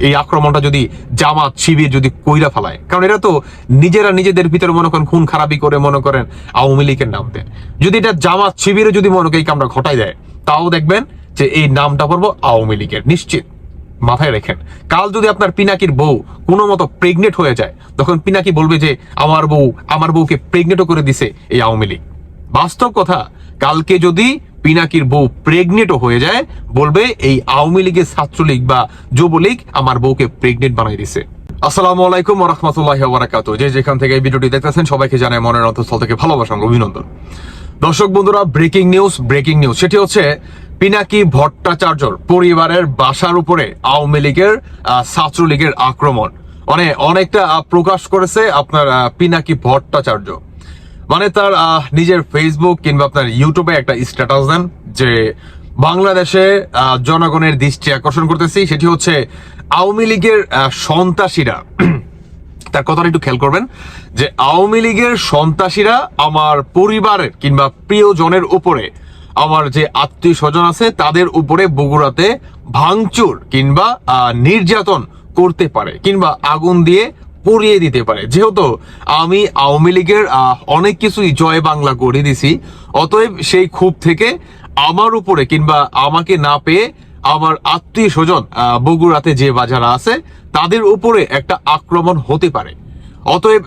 এই আক্রমণটা যদি জামাত শিবির যদি কইরা ফেলায়। কারণ এরা তো নিজেরা নিজেদের ভিতরে মনে করেন খুন খারাপি করে মনে করেন আওয়ামী লীগের নাম দেয় যদি এটা জামাত শিবিরে যদি মনে এই কামটা ঘটাই দেয়, তাও দেখবেন যে এই নামটা পড়ব আওয়ামী লীগের। নিশ্চিত। মাথায় রেখেন। কাল যদি আপনার পিনাকির বউ কোনো মতো প্রেগনেন্ট হয়ে যায়, তখন পিনাকি বলবে যে, আমার বউ, আমার বউকে প্রেগনেন্টও করে দিছে এই আওয়ামী লীগ। বাস্তব কথা, কালকে যদি পিনাকির বউ প্রেগনেন্টও হয়ে যায়, বলবে এই আওয়ামী লীগের ছাত্রলীগ বা যুবলীগ আমার বউকে প্রেগনেন্ট বানাই দিছে। আসসালামু আলাইকুম রহমতুল্লাহ বারাকাত যে যেখান থেকে এই ভিডিওটি দেখতেছেন, সবাইকে জানাই মনের অন্তঃস্থল থেকে ভালোবাসা অভিনন্দন। দর্শক বন্ধুরা ব্রেকিং নিউজ ব্রেকিং নিউজ সেটি হচ্ছে পিনাকি ভট্টাচার্যর পরিবারের বাসার উপরে আওয়ামী লীগের ছাত্রলীগের আক্রমণ। মানে অনেকটা প্রকাশ করেছে আপনার পিনাকি ভট্টাচার্য। মানে তার নিজের ফেসবুক কিংবা আপনার ইউটিউবে একটা স্ট্যাটাস দেন যে বাংলাদেশে জনগণের দৃষ্টি আকর্ষণ করতেছি। সেটি হচ্ছে আওয়ামী লীগের সন্ত্রাসীরা। তার কথাটা একটু খেয়াল করবেন, যে আওয়ামী লীগের সন্ত্রাসীরা আমার পরিবারের কিংবা প্রিয়জনের উপরে, আমার যে আত্মীয় স্বজন আছে, তাদের উপরে বগুড়াতে ভাঙচুর কিংবা নির্যাতন করতে পারে কিংবা আগুন দিয়ে পরিয়ে দিতে পারে। যেহেতু আমি আওয়ামী লীগের অনেক কিছুই জয় বাংলা করে দিছি, অতএব সেই ক্ষোভ থেকে আমার উপরে কিংবা আমাকে না পেয়ে আমার আত্মীয় স্বজন বগুড়াতে যে বাজারা আছে, তাদের উপরে একটা আক্রমণ হতে পারে। অতএব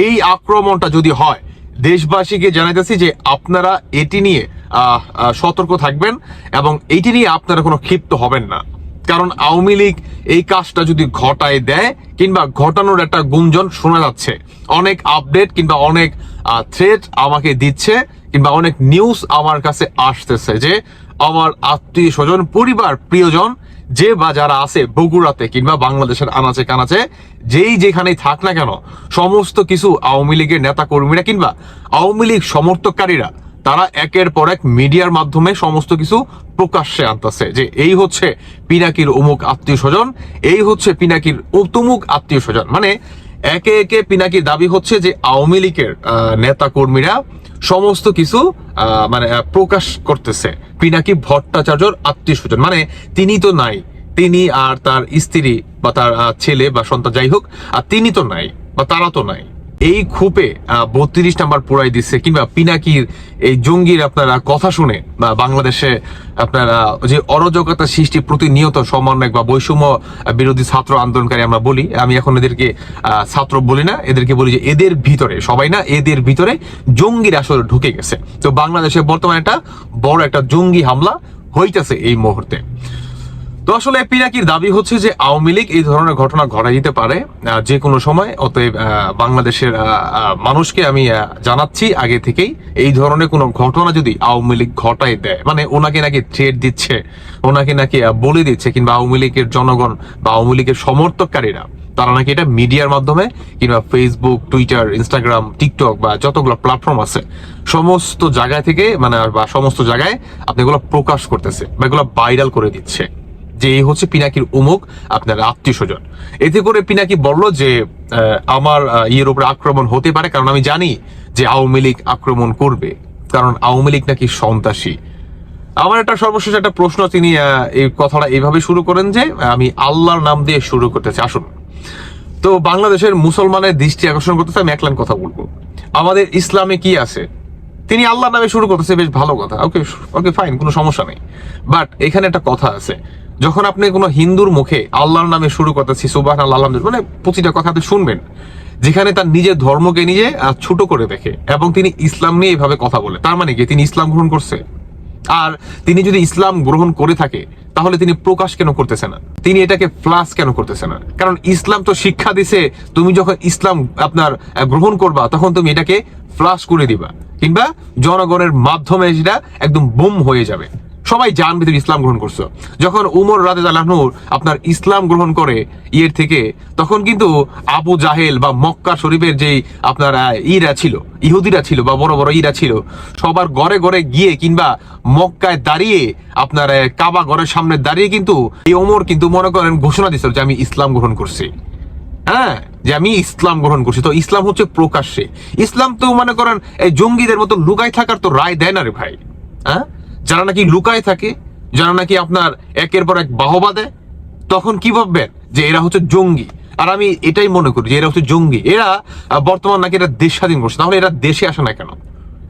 এই আক্রমণটা যদি হয়, দেশবাসীকে জানাইতেছি যে আপনারা এটি নিয়ে সতর্ক থাকবেন এবং এটি নিয়ে আপনারা কোনো ক্ষিপ্ত হবেন না। কারণ আওয়ামী লীগ এই কাজটা যদি ঘটায় দেয় কিংবা ঘটানোর একটা গুঞ্জন শোনা যাচ্ছে। অনেক আপডেট কিংবা অনেক থ্রেট আমাকে দিচ্ছে কিংবা অনেক নিউজ আমার কাছে আসতেছে যে আমার আত্মীয় স্বজন, পরিবার, প্রিয়জন যে বা যারা আছে বগুড়াতে কিংবা বাংলাদেশের আনাচে কানাচে, যেই যেখানেই থাক না কেন, সমস্ত কিছু আওয়ামী লীগের নেতা কর্মীরা কিংবা আওয়ামী লীগ সমর্থককারীরা তারা একের পর এক মিডিয়ার মাধ্যমে সমস্ত কিছু প্রকাশ্যে আনতেছে যে এই হচ্ছে পিনাকির অমুক আত্মীয় স্বজন, এই হচ্ছে পিনাকির তমুক আত্মীয় স্বজন। মানে একে একে পিনাকির দাবি হচ্ছে যে আওয়ামী লীগের নেতা কর্মীরা সমস্ত কিছু মানে প্রকাশ করতেছে পিনাকি ভট্টাচার্যর আত্মীয় স্বজন। মানে তিনি তো নাই, তিনি আর তার স্ত্রী বা তার ছেলে বা সন্তান যাই হোক, আর তিনি তো নাই বা তারা তো নাই। এই খুপে বত্রিশ নাম্বার পোড়াই দিচ্ছে, কিংবা পিনাকির এই জঙ্গির আপনারা কথা শুনে, বা বাংলাদেশে আপনারা যে অরাজকতা সৃষ্টি প্রতিনিয়ত সমন্বয় বা বৈষম্য বিরোধী ছাত্র আন্দোলনকারী আমরা বলি, আমি এখন এদেরকে ছাত্র বলি না, এদেরকে বলি যে এদের ভিতরে, সবাই না, এদের ভিতরে জঙ্গির আসলে ঢুকে গেছে। তো বাংলাদেশে বর্তমানে একটা বড় একটা জঙ্গি হামলা হইতেছে এই মুহূর্তে। তো আসলে পিনাকির দাবি হচ্ছে যে আওয়ামী লীগ এই ধরনের ঘটনা ঘটাই দিতে পারে যে কোনো সময়। অতএব বাংলাদেশের মানুষকে আমি জানাচ্ছি আগে থেকেই, এই ধরনের কোনো ঘটনা যদি আওয়ামী লীগ ঘটাই দেয় মানে ওনাকে নাকি থ্রেট দিচ্ছে, ওনাকে নাকি বলে দিচ্ছে, কিংবা আওয়ামী লীগের জনগণ বা আওয়ামী লীগের সমর্থককারীরা, তারা নাকি এটা মিডিয়ার মাধ্যমে, কিংবা ফেসবুক টুইটার ইনস্টাগ্রাম টিকটক বা যতগুলো প্ল্যাটফর্ম আছে, সমস্ত জায়গা থেকে মানে বা সমস্ত জায়গায় আপনি এগুলো প্রকাশ করতেছে, বা এগুলো ভাইরাল করে দিচ্ছে। যে এই হচ্ছে পিনাকির উমুক আপনার আত্মীয় স্বজন এতে করে পিনাকি বলল যে আমার ইয়ের উপরে আক্রমণ হতে পারে, কারণ আমি জানি যে আওয়ামী লীগ আক্রমণ করবে, কারণ আওয়ামী লীগ নাকি সন্ত্রাসী। আমার একটা সর্বশেষ একটা প্রশ্ন, তিনি এই কথাটা এইভাবে শুরু করেন যে, আমি আল্লাহর নাম দিয়ে শুরু করতেছি আসুন। তো বাংলাদেশের মুসলমানের দৃষ্টি আকর্ষণ করতেছে আমি এক লাইন কথা বলব। আমাদের ইসলামে কি আছে? তিনি আল্লাহ নামে শুরু করতেছে, বেশ ভালো কথা। ওকে ওকে ফাইন কোনো সমস্যা নেই। বাট এখানে একটা কথা আছে। যখন আপনি কোনো হিন্দুর মুখে আল্লাহর নামে শুরু করতেছি সুবাহ আল্লাহ মানে প্রতিটা কথা আপনি শুনবেন যেখানে তার নিজের ধর্মকে আহ, ছোট করে দেখে এবং তিনি ইসলাম নিয়ে এভাবে কথা বলে। তার মানে কি? তিনি ইসলাম গ্রহণ করছে। আর তিনি যদি ইসলাম গ্রহণ করে থাকে তাহলে তিনি প্রকাশ কেন করতেছে না? তিনি এটাকে প্লাস কেন করতেছে না? কারণ ইসলাম তো শিক্ষা দিছে তুমি যখন ইসলাম আপনার গ্রহণ করবা তখন তুমি এটাকে ফ্লাশ করে দিবা। কিংবা জনগণের মাধ্যমে সেটা একদম বুম হয়ে যাবে। সবাই জানবে তুমি ইসলাম গ্রহণ করছ। যখন উমর রাদে আল্লাহনুর আপনার ইসলাম গ্রহণ করে ইয়ের থেকে, তখন কিন্তু আবু জাহেল বা মক্কা শরীফের যেই আপনার ইরা ছিল, ইহুদিরা ছিল বা বড় বড় ইরা ছিল, সবার ঘরে ঘরে গিয়ে কিংবা মক্কায় দাঁড়িয়ে আপনার কাবা ঘরের সামনে দাঁড়িয়ে কিন্তু এই ওমর কিন্তু মনে করেন ঘোষণা দিছিল যে আমি ইসলাম গ্রহণ করছি। হ্যাঁ যে আমি ইসলাম গ্রহণ করছি। তো ইসলাম হচ্ছে প্রকাশ্যে। ইসলাম তো মনে করেন এই জঙ্গিদের মতো লুকাই থাকার তো রায় দেয় না রে ভাই। হ্যাঁ? যারা নাকি লুকায় থাকে, যারা নাকি আপনার একের পর এক বাহবা দেয়, তখন কি ভাববেন? যে এরা হচ্ছে জঙ্গি। আর আমি এটাই মনে করি যে এরা হচ্ছে জঙ্গি। এরা বর্তমান নাকি এরা দেশ স্বাধীন করছে। তাহলে এরা দেশে আসে না কেন?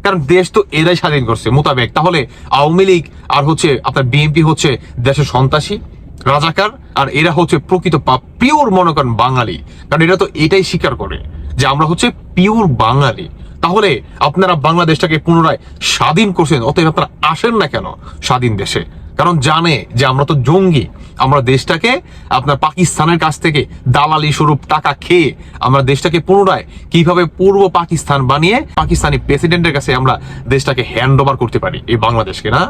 কারণ দেশ তো এরাই স্বাধীন করছে, মোতাবেক। তাহলে আওয়ামী লীগ আর হচ্ছে আপনার বিএনপি হচ্ছে দেশের সন্ত্রাসী, রাজাকার, আর এরা হচ্ছে প্রকৃত পিওর মনে করেন বাঙালি। কারণ এরা তো এটাই স্বীকার করে যে আমরা হচ্ছে পিওর বাঙালি। তাহলে আপনারা বাংলাদেশটাকে পুনরায় স্বাধীন করছেন, অতএব আপনারা আসেন না কেন স্বাধীন দেশে? কারণ জানে যে আমরা তো জঙ্গি, আমরা দেশটাকে, আপনার পাকিস্তানের কাছ থেকে দালালি স্বরূপ টাকা খেয়ে আমরা দেশটাকে পুনরায় কীভাবে পূর্ব পাকিস্তান বানিয়ে পাকিস্তানি প্রেসিডেন্টের কাছে আমরা দেশটাকে হ্যান্ড ওভার করতে পারি? এই বাংলাদেশকে না?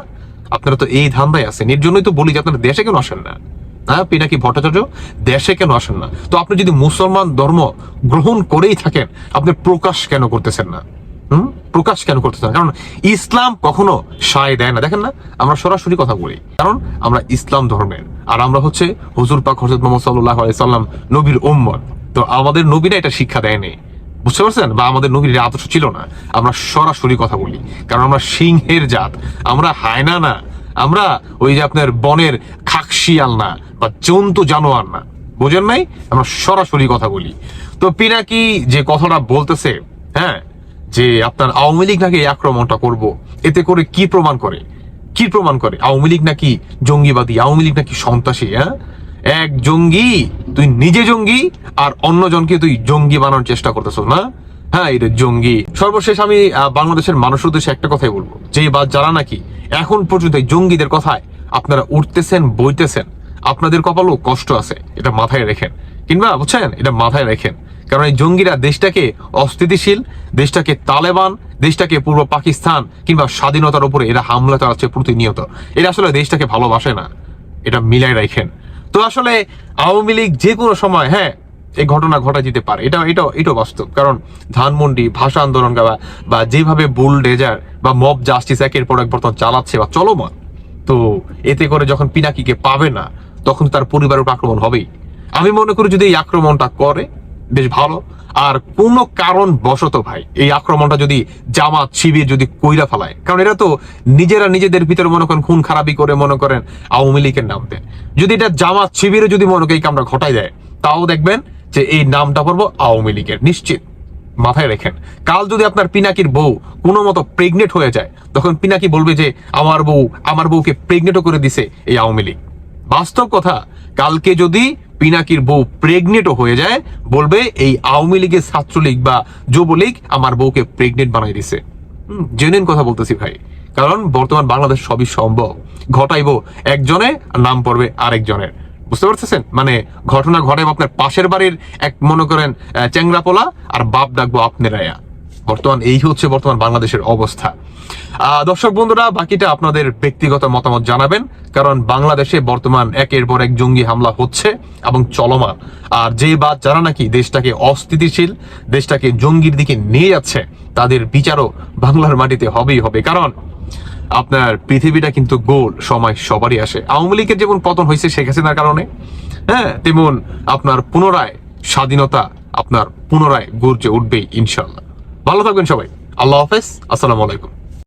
আপনারা তো এই ধান্দায় আছেন। এর জন্যই তো বলি যে আপনারা দেশে কেন আসেন না? হ্যাঁ পিনাকি ভট্টাচার্য, দেশে কেন আসেন না? তো আপনি যদি মুসলমান ধর্ম গ্রহণ করেই থাকেন, আপনি প্রকাশ কেন করতেছেন না? হুম? প্রকাশ কেন করতেছেন? কারণ ইসলাম কখনো সায় দেয় না। দেখেন না, আমরা সরাসরি কথা বলি। কারণ আমরা ইসলাম ধর্মের। আর আমরা হচ্ছে হুজুর পাক হজরত মোহাম্মদ সাল্লাহ সাল্লাম নবীর উম্মত। তো আমাদের নবীরা এটা শিক্ষা দেয়নি। বুঝতে পারছেন? বা আমাদের নবীর আদর্শ ছিল না। আমরা সরাসরি কথা বলি। কারণ আমরা সিংহের জাত। আমরা হায়না না। আমরা ওই যে আপনার বনের খাকশিয়াল না, বা জন্তু জানোয়ার না। বোঝেন নাই? আমরা সরাসরি কথা বলি। তো পিনাকি যে কথাটা বলতেছে হ্যাঁ যে আপনার আওয়ামী লীগ নাকি এই আক্রমণটা করব, এতে করে কি প্রমাণ করে? কি প্রমাণ করে? আওয়ামী লীগ নাকি জঙ্গিবাদী, আওয়ামী লীগ নাকি সন্ত্রাসী হ্যাঁ? এক জঙ্গি, তুই নিজে জঙ্গি, আর অন্যজনকে তুই জঙ্গি বানানোর চেষ্টা করতেছ, না? হ্যাঁ জঙ্গি। সর্বশেষ আমি বাংলাদেশের মানুষের উদ্দেশ্যে একটা কথাই বলব। যে বা যারা নাকি এখন পর্যন্ত জঙ্গিদের কথায় আপনারা উঠতেছেন, বইতেছেন, আপনাদের কপালও কষ্ট আছে, এটা মাথায় রেখেন। কিংবা, বুঝছেন? এটা মাথায় রেখেন। কারণ এই জঙ্গিরা দেশটাকে অস্থিতিশীল, দেশটাকে তালেবান, দেশটাকে পূর্ব পাকিস্তান কিংবা স্বাধীনতার উপরে এরা হামলা চালাচ্ছে প্রতিনিয়ত। এরা আসলে দেশটাকে ভালোবাসে না। এটা মিলাই রাখেন। তো আসলে আওয়ামী লীগ যে কোনো সময় হ্যাঁ এই ঘটনা ঘটা যেতে পারে। এটা এটা এটাও বাস্তব। কারণ ধানমন্ডি, ভাষা আন্দোলন বা বা যেভাবে বুল ডেজার বা মব জাস্টিস একের পর এক বর্তমান চালাচ্ছে বা চলমান, তো এতে করে যখন পিনাকিকে পাবে না, তখন তার পরিবারের উপর আক্রমণ হবেই। আমি মনে করি যদি এই আক্রমণটা করে, বেশ ভালো। আর কোনো কারণ বশত ভাই, এই আক্রমণটা যদি জামাত, শিবির যদি কইরা ফেলায়, কারণ এরা তো নিজেরা নিজেদের ভিতরে মনে করেন খুন খারাপি করে মনে করেন আওয়ামী লীগের নাম দেয়। যদি এটা জামাত শিবিরে যদি মনে করেন এই কামটা ঘটাই দেয়, তাও দেখবেন যে এই নামটা পড়ব আওয়ামী লীগের। নিশ্চিত। মাথায় রেখেন। কাল যদি আপনার পিনাকির বউ কোনো মতো প্রেগনেন্ট হয়ে যায়, তখন পিনাকি বলবে যে, আমার বউ, আমার বউকে প্রেগনেন্টও করে দিছে এই আওয়ামী লীগ। বাস্তব কথা, কালকে যদি পিনাকির বউ প্রেগনেন্টও হয়ে যায়, বলবে, এই আওয়ামী লীগের ছাত্রলীগ বা যুবলীগ আমার বউকে প্রেগনেন্ট বানাই দিছে। জেনুইন কথা বলতেছি ভাই। কারণ বর্তমান বাংলাদেশ সবই সম্ভব। ঘটাইবো একজনে, নাম পড়বে আরেকজনের। বুঝতে পারতেছেন? মানে ঘটনা ঘটে আপনার পাশের বাড়ির এক, মনে করেন চ্যাংরাপোলা আর বাপ ডাকবো আপনারায়া বর্তমান এই হচ্ছে বর্তমান বাংলাদেশের অবস্থা। দর্শক বন্ধুরা, বাকিটা আপনাদের ব্যক্তিগত মতামত জানাবেন, কারণ বাংলাদেশে বর্তমান একের পর এক জঙ্গি হামলা হচ্ছে এবং চলমান। আর যে বা যারা নাকি দেশটাকে অস্থিতিশীল, দেশটাকে জঙ্গির দিকে নিয়ে যাচ্ছে তাদের বিচারও বাংলার মাটিতে হবেই হবে। কারণ আপনার পৃথিবীটা কিন্তু গোল, সময় সবারই আসে। আওয়ামী লীগের যেমন পতন হয়েছে শেখ হাসিনার কারণে হ্যাঁ তেমন আপনার পুনরায় স্বাধীনতা আপনার পুনরায় গর্জে উঠবেই ইনশাল্লাহ ভালো থাকবেন সবাই। আল্লাহ হাফেজ। আসসালামু আলাইকুম।